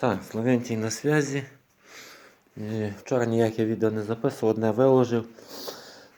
Так, Словентій на зв'язі. Вчора ніяке відео не записував, одне виложив.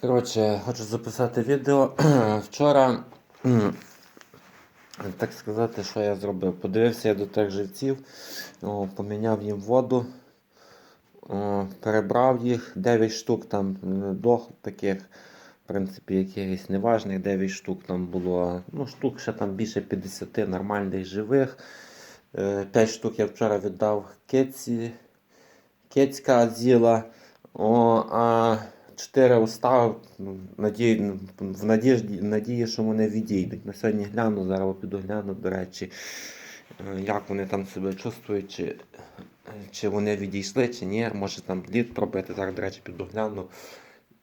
Коротше, хочу записати відео. Вчора, так сказати, що я зробив. Подивився я до тих живців, поміняв їм воду, перебрав їх, 9 штук там дох таких. В принципі, якихось неважних 9 штук там було. Ну, штук ще там більше 50 нормальних живих. 5 штук я вчора віддав кеці. Кецька з'їла. О, а 4 оставив ну, надій, в надіжді, надії, що вони відійдуть. На сьогодні гляну, зараз піду гляну, до речі, е, як вони там себе чувствують, чи, чи вони відійшли, чи ні. Може там лід пробити, зараз, до речі, піду гляну.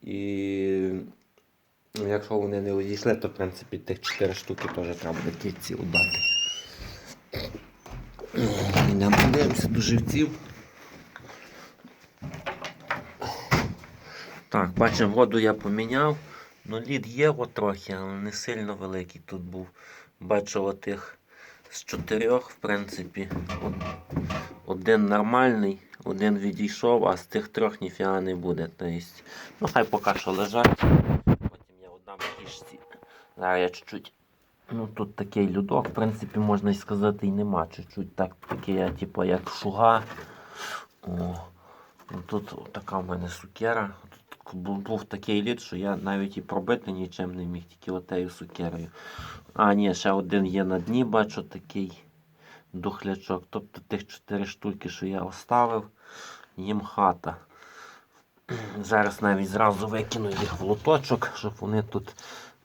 І ну, якщо вони не відійшли, то в принципі тих 4 штуки теж треба буде кітці удати. Йдемо подивимося до живців. Так, бачимо, воду я поміняв. Ну, лід є от трохи, але не сильно великий тут був. Бачу отих з чотирьох, в принципі. Один нормальний, один відійшов, а з тих трьох ніфіга не буде. Тобто, ну хай поки що лежать. Потім я отдам кішці. Зараз я чуть-чуть. Ну тут такий людок, в принципі, можна і сказати, і нема. Чуть-чуть так, такий, я, типу, як шуга. О, ну, тут така в мене сукера. Тут був, такий лід, що я навіть і пробити нічим не міг, тільки отею сукерою. А, ні, ще один є на дні, бачу такий духлячок. Тобто тих чотири штуки, що я оставив, їм хата. Зараз навіть зразу викину їх в лоточок, щоб вони тут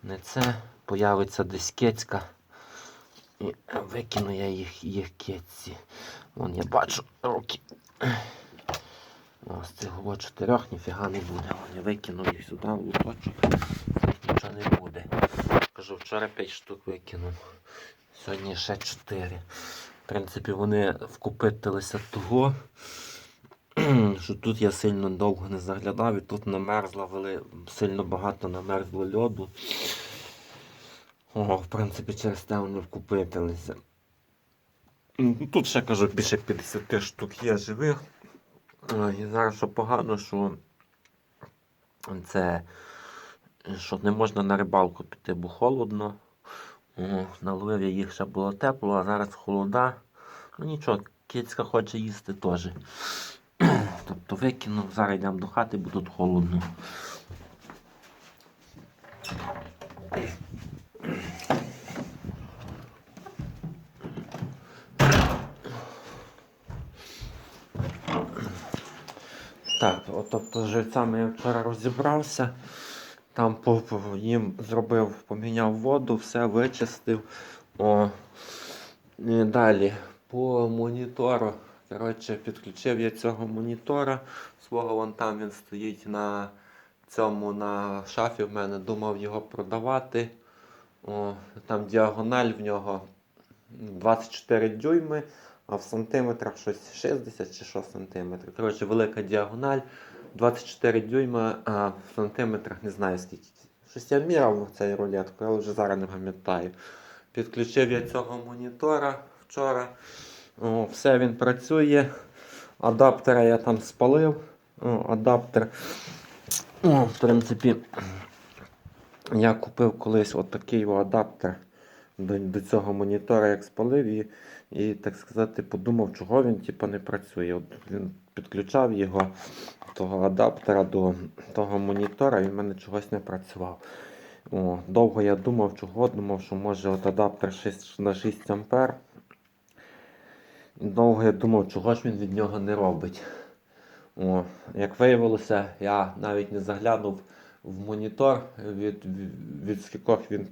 не це. Появиться десь кецька. І викину я їх, їх кеці. Вон я бачу руки. Ось цих от чотирьох ніфіга не буде. Вон я викину їх сюди в нічого не буде. Кажу, вчора 5 штук викинув. Сьогодні ще 4. В принципі, вони вкупитилися того. що тут я сильно довго не заглядав і тут намерзла вели... сильно багато намерзло льоду. О, в принципі, через те вони вкупитилися. Тут ще кажу більше 50 штук є живих. І зараз що погано, що це що не можна на рибалку піти, бо холодно. Наловив я їх ще було тепло, а зараз холода. Ну нічого, кицька хоче їсти теж. Тобто викинув, зараз йдемо до хати, бо тут холодно. Так, от, тобто з живцями я вчора розібрався. Там їм зробив, поміняв воду, все вичистив. О, і далі по монітору. Коротше, підключив я цього монітора. Свого вон там він стоїть на цьому на шафі в мене, думав його продавати. О, там діагональ в нього 24 дюйми, а в сантиметрах щось 60 чи що сантиметрів. Коротше, велика діагональ. 24 дюйма, а в сантиметрах не знаю скільки. Щось я міряв цей рулетку, але вже зараз не пам'ятаю. Підключив я цього монітора вчора. О, все він працює. Адаптера я там спалив. О, адаптер. О, в принципі, я купив колись отакий адаптер до, до цього монітора, як спалив, і, і так сказати, подумав, чого він типу, не працює. От він підключав його, того адаптера до того монітора, і в мене чогось не працював. О, довго я думав, чого, думав, що може от адаптер 6 на 6 ампер. Довго я думав, чого ж він від нього не робить. О, як виявилося, я навіть не заглянув в монітор, від, від, скількох він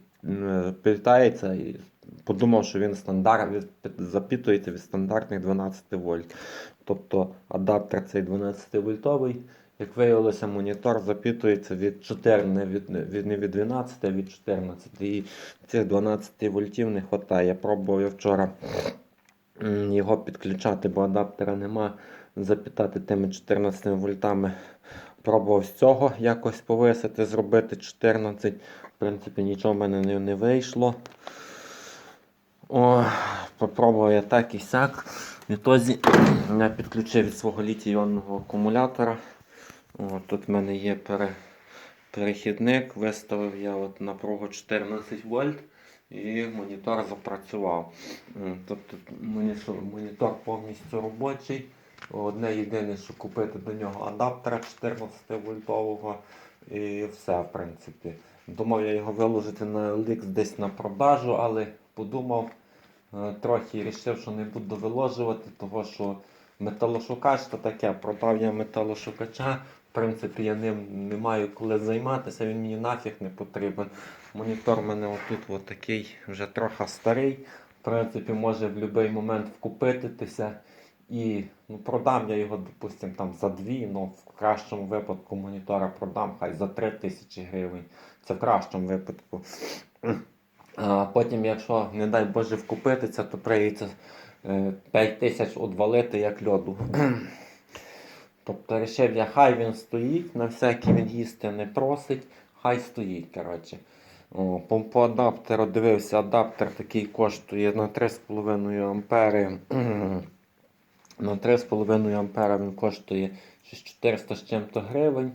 питається, і подумав, що він стандарт, запитується від стандартних 12 вольт. Тобто адаптер цей 12 вольтовий. Як виявилося, монітор запитується від 4, не від, від, не від 12, а від 14. І цих 12 вольтів не вистачає. Я пробував я вчора його підключати, бо адаптера нема. Запитати тими 14 вольтами. Пробував з цього якось повисити, зробити 14. В принципі, нічого в мене не, не вийшло. О, попробував я так і сяк. Відтоді я підключив від свого літій-іонного акумулятора. О, тут в мене є пере, перехідник, виставив я от напругу 14 вольт і монітор запрацював. Тобто монітор, повністю робочий. Одне єдине, що купити до нього адаптера 14 вольтового і все, в принципі. Думав я його виложити на LX десь на продажу, але подумав е, трохи і вирішив, що не буду виложувати, того що металошукач то таке, продав я металошукача. Принципі, я ним не маю коли займатися, він мені нафіг не потрібен. Монітор у мене отут от такий вже трохи старий. В принципі, може в будь-який момент вкупитися. І ну, продам я його, допустим, там за дві, ну в кращому випадку монітора продам хай за 3 тисячі гривень. Це в кращому випадку. А потім, якщо, не дай Боже, вкупитися, то прийдеться 5 тисяч одвалити як льоду. Тобто рішив хай він стоїть, на всякий він їсти не просить, хай стоїть. коротше. О, адаптеру дивився, адаптер такий коштує на 3,5 ампери. На 3,5 ампера він коштує 400 з чим-то гривень.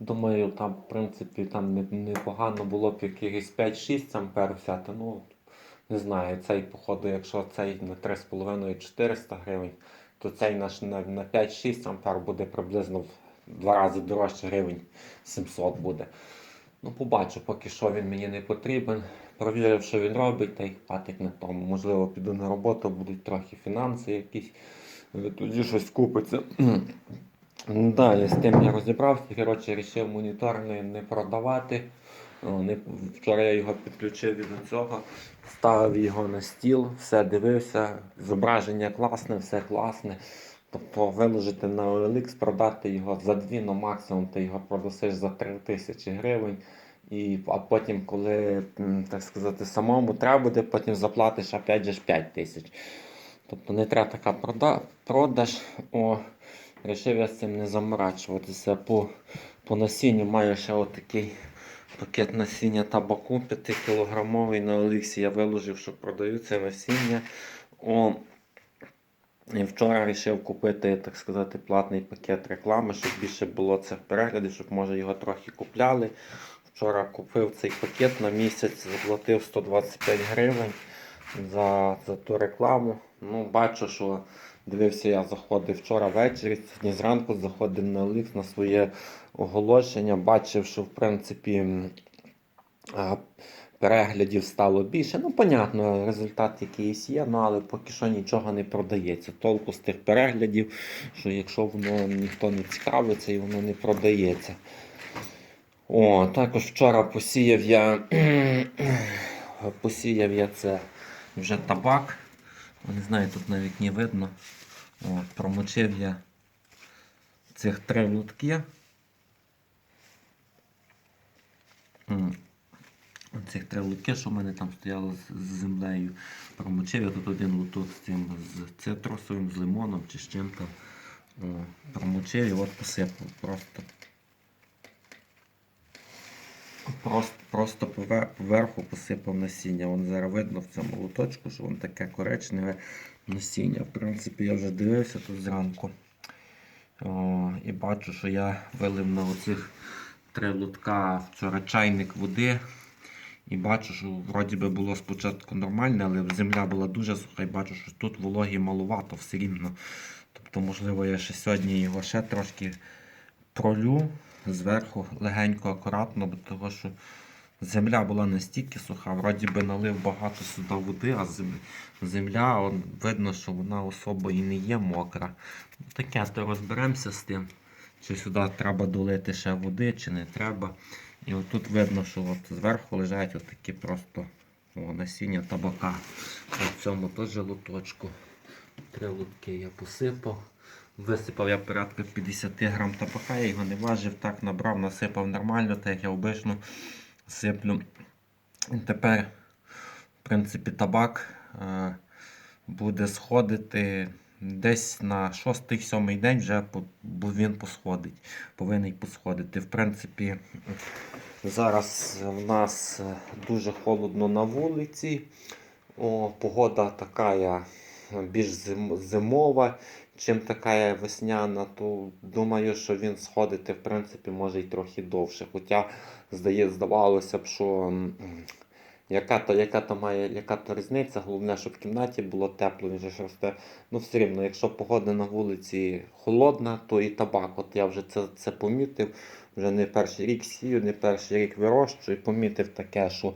Думаю, там, в принципі, там непогано було б якихось 5-6 ампер взяти. Ну, не знаю, цей, походу, якщо цей на 3,5 400 гривень, то цей наш на, на 5-6 ампер буде приблизно в два рази дорожче гривень 700 буде. Ну, побачу, поки що він мені не потрібен. Провірив, що він робить, та й хватить на тому. Можливо, піду на роботу, будуть трохи фінанси якісь. е, Тоді щось купиться. Далі з тим я розібрався. Коротше, вирішив монітор не, не продавати. О, не, вчора я його підключив від цього, ставив його на стіл, все дивився, зображення класне, все класне. Тобто виложити на OLX, продати його за дві, ну максимум ти його продасиш за 3 тисячі гривень. І, а потім, коли, так сказати, самому треба буде, потім заплатиш опять же ж 5 тисяч. Тобто не треба така прода, продаж. О, Рішив я з цим не заморачуватися. По, по насінню маю ще отакий пакет насіння табаку 5 кілограмовий на Олексі. Я виложив, що продаю це насіння. О, і вчора вирішив купити, так сказати, платний пакет реклами, щоб більше було цих переглядів, щоб може його трохи купляли. Вчора купив цей пакет на місяць, заплатив 125 гривень за, за ту рекламу. Ну, бачу, що дивився, я заходив вчора ввечері, сьогодні зранку заходив на Олікс на своє оголошення. Бачив, що в принципі переглядів стало більше. Ну, понятно, результат якийсь є, ну, але поки що нічого не продається. Толку з тих переглядів, що якщо воно ніхто не цікавиться і воно не продається. О, також вчора посіяв я посіяв я це вже табак. Не знаю, тут навіть не видно. От, промочив я цих три лутки. Цих три лутки, що в мене там стояло з, землею. Промочив я тут один луток з цим з цитрусовим, з лимоном чи з чим там. Промочив і от посипав просто. Просто, просто поверху посипав насіння. Вон зараз видно в цьому лоточку, що воно таке коричневе насіння. В принципі, я вже дивився тут зранку. О, і бачу, що я вилив на оцих три лотка вчора чайник води. І бачу, що вроді би було спочатку нормально, але земля була дуже суха і бачу, що тут вологі маловато все рівно. Тобто, можливо, я ще сьогодні його ще трошки пролю зверху легенько, акуратно, бо того, що земля була настільки суха, вроді би налив багато сюди води, а земля, он, видно, що вона особо і не є мокра. Таке, то розберемося з тим, чи сюди треба долити ще води, чи не треба. І отут видно, що от зверху лежать отакі просто о, насіння табака. В цьому теж луточку. Три лутки я посипав. Висипав я порядка 50 грам табака, я його не важив, так набрав, насипав нормально, так як я обично сиплю. І тепер, в принципі, табак е, буде сходити десь на 6-7 день вже він посходить. Повинен посходити. В принципі, зараз в нас е, дуже холодно на вулиці. О, погода така. більш зим- зимова, чим така весняна, то думаю, що він сходити в принципі може й трохи довше. Хоча здає, здавалося б, що яка то, яка то має, яка то різниця, головне, щоб в кімнаті було тепло, він же росте. Ну, все рівно, якщо погода на вулиці холодна, то і табак. От я вже це, це помітив. Вже не перший рік сію, не перший рік вирощую, помітив таке, що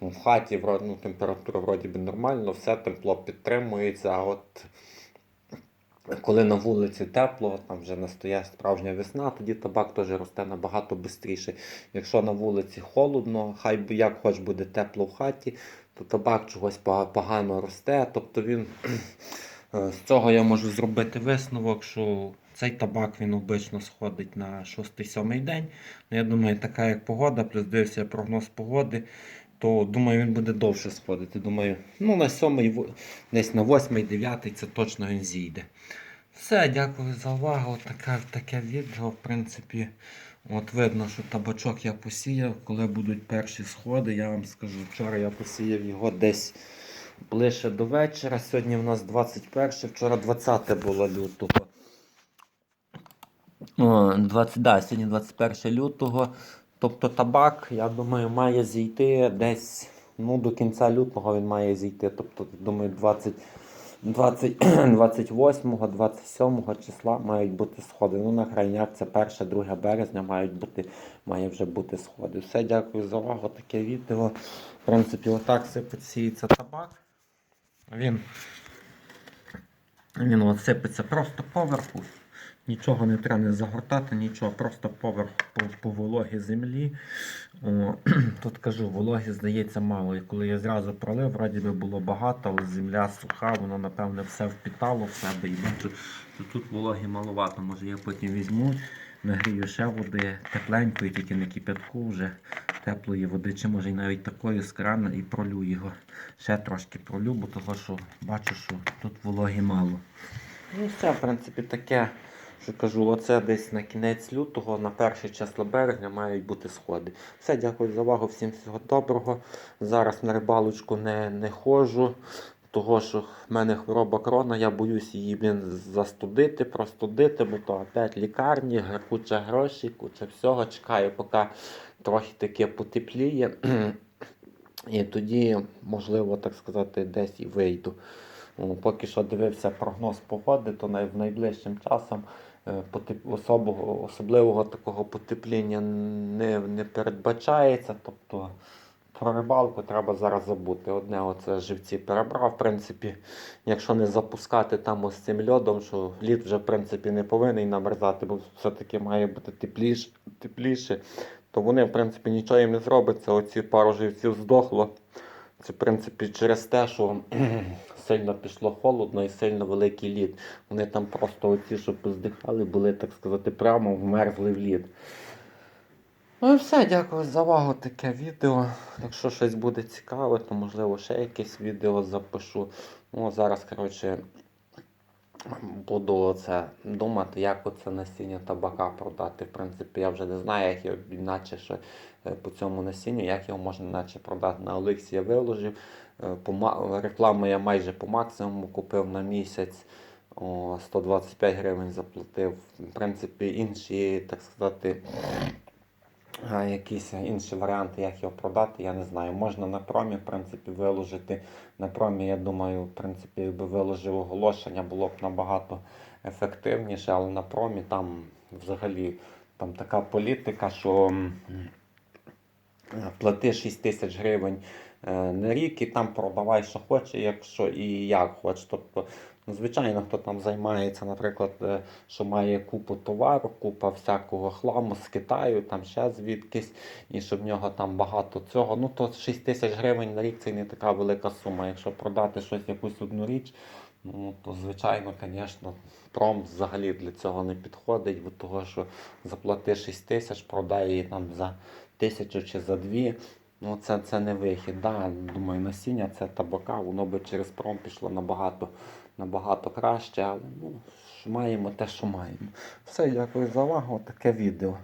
ну, в хаті ну, температура вроді би нормально, все тепло підтримується. А от коли на вулиці тепло, там вже настає справжня весна, тоді табак теж росте набагато швидше. Якщо на вулиці холодно, хай як хоч буде тепло в хаті, то табак чогось погано росте. Тобто він е, з цього я можу зробити висновок, що цей табак він обично сходить на 6-7 день. Ну, я думаю, така як погода, плюс дивився прогноз погоди, то думаю, він буде довше сходити. Думаю, ну на 7, десь на 8-9 це точно він зійде. Все, дякую за увагу. Таке, таке відео, в принципі, от видно, що табачок я посіяв. Коли будуть перші сходи, я вам скажу, вчора я посіяв його десь ближче до вечора. Сьогодні в нас 21, вчора 20 було лютого. О, 20, да, сьогодні 21 лютого. Тобто табак, я думаю, має зійти десь ну, до кінця лютого він має зійти. Тобто, думаю, 20, 20, 28, 27 числа мають бути сходи. Ну, на крайняк це 1, 2 березня мають бути, має вже бути сходи. Все, дякую за увагу. Таке відео. В принципі, отак сипеться табак. Він, він сипеться просто поверху. Нічого не треба не загортати, нічого, просто поверх по, по вологій землі. О, тут кажу, вологі здається мало. І коли я зразу пролив, вроді би було багато, але земля суха, воно напевне все впітало в себе. І бачу, що тут вологі маловато. Може я потім візьму, нагрію ще води тепленької, тільки не кипятку вже теплої води, чи може навіть такої з крана і пролю його. Ще трошки пролю, бо того, що бачу, що тут вологі мало. Ну все, в принципі, таке. Що кажу, оце десь на кінець лютого, на перше число березня мають бути сходи. Все, дякую за увагу, всім всього доброго. Зараз на рибалочку не, не ходжу, того що в мене хвороба крона, я боюсь її блін, застудити, простудити, бо то опять лікарні, куча грошей, куча всього. Чекаю, поки трохи таке потепліє. І тоді, можливо, так сказати, десь і вийду. Поки що дивився прогноз погоди, то най- найближчим часом особого, особливого такого потепління не, не передбачається. Тобто про рибалку треба зараз забути. Одне оце живці перебрав. В принципі, якщо не запускати там ось цим льодом, що лід вже в принципі не повинен намерзати, бо все-таки має бути тепліше, тепліше, то вони, в принципі, нічого їм не зробиться. Оці пару живців здохло. Це, в принципі, через те, що сильно пішло холодно і сильно великий лід. Вони там просто оці, що поздихали, були, так сказати, прямо вмерзли в лід. Ну і все, дякую за увагу. Таке відео. Якщо щось буде цікаве, то можливо ще якесь відео запишу. Ну, зараз, коротше, буду це думати, як оце насіння табака продати. В принципі, я вже не знаю, як його іначе ще е, по цьому насінню, як його можна іначе продати. На Олексі я виложив. Е, По, рекламу я майже по максимуму купив на місяць. 125 гривень заплатив. В принципі, інші, так сказати, якісь інші варіанти, як його продати, я не знаю. Можна на промі, в принципі, виложити. На промі, я думаю, в принципі, якби виложив оголошення, було б набагато ефективніше, але на промі там взагалі там така політика, що плати 6 тисяч гривень е, на рік і там продавай, що хоче, якщо і як хоче. Тобто, ну, звичайно, хто там займається, наприклад, е, що має купу товару, купа всякого хламу з Китаю, там ще звідкись, і що в нього там багато цього. Ну то 6 тисяч гривень на рік це не така велика сума. Якщо продати щось, якусь одну річ, ну то звичайно, звісно, пром взагалі для цього не підходить, бо того, що заплати 6 тисяч, продай її там за тисячу чи за дві. Ну, це, це не вихід. Да, думаю, насіння це табака, воно би через пром пішло набагато, набагато краще, але ну, маємо те, що маємо. Все, дякую за увагу. Таке відео.